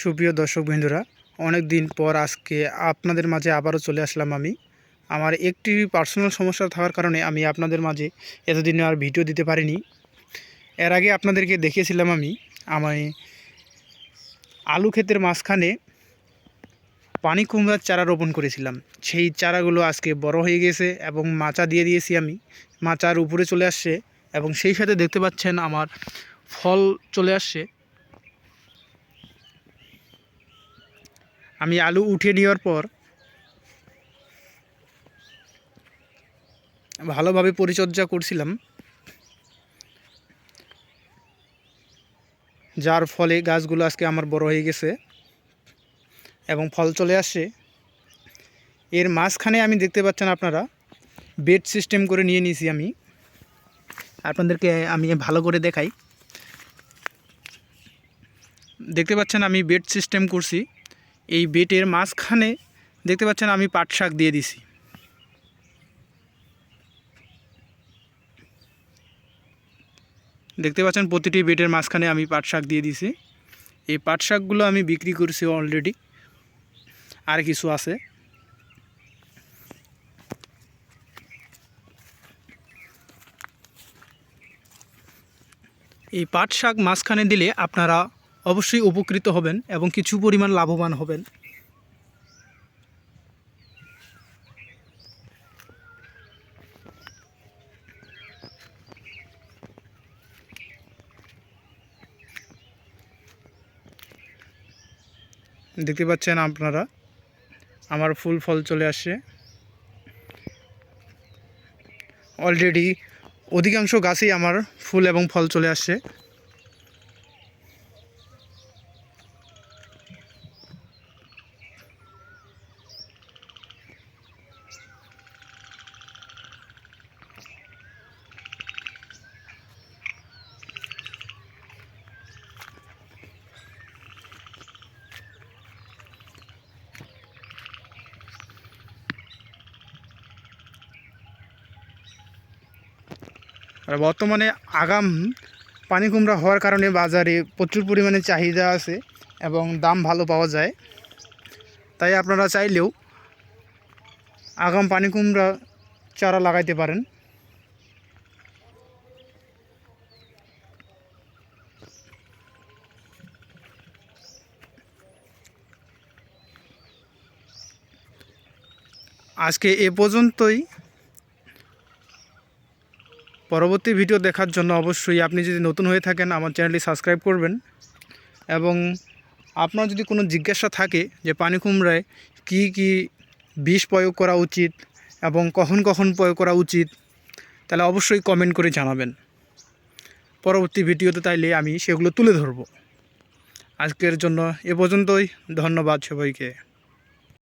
সুপ্রিয় দর্শক বন্ধুরা, অনেক দিন পর আজকে আপনাদের মাঝে আবারও চলে আসলাম আমি। আমার একটি পার্সোনাল সমস্যা থাকার কারণে আমি আপনাদের মাঝে এতদিন আর ভিডিও দিতে পারিনি। এর আগে আপনাদেরকে দেখিয়েছিলাম আমি আমি আলু ক্ষেতের মাঝখানে পানি কুমড়ার চারা রোপণ করেছিলাম। সেই চারাগুলো আজকে বড় হয়ে গেছে এবং মাচা দিয়ে দিয়েছি আমি। মাচার উপরে চলে আসছে এবং সেই সাথে দেখতে পাচ্ছেন আমার ফল চলে আসছে। আমি আলু উঠিয়ে নেওয়ার পর ভালোভাবে পরিচর্যা করছিলাম। যার ফলে গাছগুলো আজকে আমার বড় হয়ে গেছে এবং ফল চলে আসছে। এর মাঝখানে আমি দেখতে পাচ্ছেন আপনারা, বেড সিস্টেম করে নিয়ে নিয়েছি আমি। আপনাদেরকে আমি ভালো করে দেখাই। দেখতে পাচ্ছেন আমি বেড সিস্টেম করছি। এই বেটের মাঝখানে দেখতে পাচ্ছেন আমি পাট শাক দিয়ে দিছি। দেখতে পাচ্ছেন প্রতিটি বেটের মাঝখানে আমি পাট শাক দিয়ে দিছি। এই পাট শাকগুলো আমি বিক্রি করছি অলরেডি আর কিছু আছে। এই পাট শাক মাঝখানে দিলে আপনারা অবশ্যই উপকৃত হবেন এবং কিছু পরিমাণ লাভবান হবেন। দেখতে পাচ্ছেন আপনারা, আমার ফুল ফল চলে আসছে। অলরেডি অধিকাংশ গাছেই আমার ফুল এবং ফল চলে আসছে। আর বর্তমানে আগাম পানি কুমড়া হওয়ার কারণে বাজারে প্রচুর পরিমাণে চাহিদা আছে এবং দাম ভালো পাওয়া যায়। তাই আপনারা চাইলেও আগাম পানি কুমড়া চারা লাগাইতে পারেন। আজকে এ পর্যন্তই। পরবর্তী ভিডিও দেখার জন্য অবশ্যই আপনি যদি নতুন হয়ে থাকেন, আমার চ্যানেলটি সাবস্ক্রাইব করবেন। এবং আপনার যদি কোনো জিজ্ঞাসা থাকে যে, পানি কুমড়ায় কী কী বিষ প্রয়োগ করা উচিত এবং কখন কখন প্রয়োগ করা উচিত? তাহলে অবশ্যই কমেন্ট করে জানাবেন। পরবর্তী ভিডিওতে তাইলে আমি সেগুলো তুলে ধরব। আজকের জন্য এ পর্যন্তই। ধন্যবাদ সবাইকে।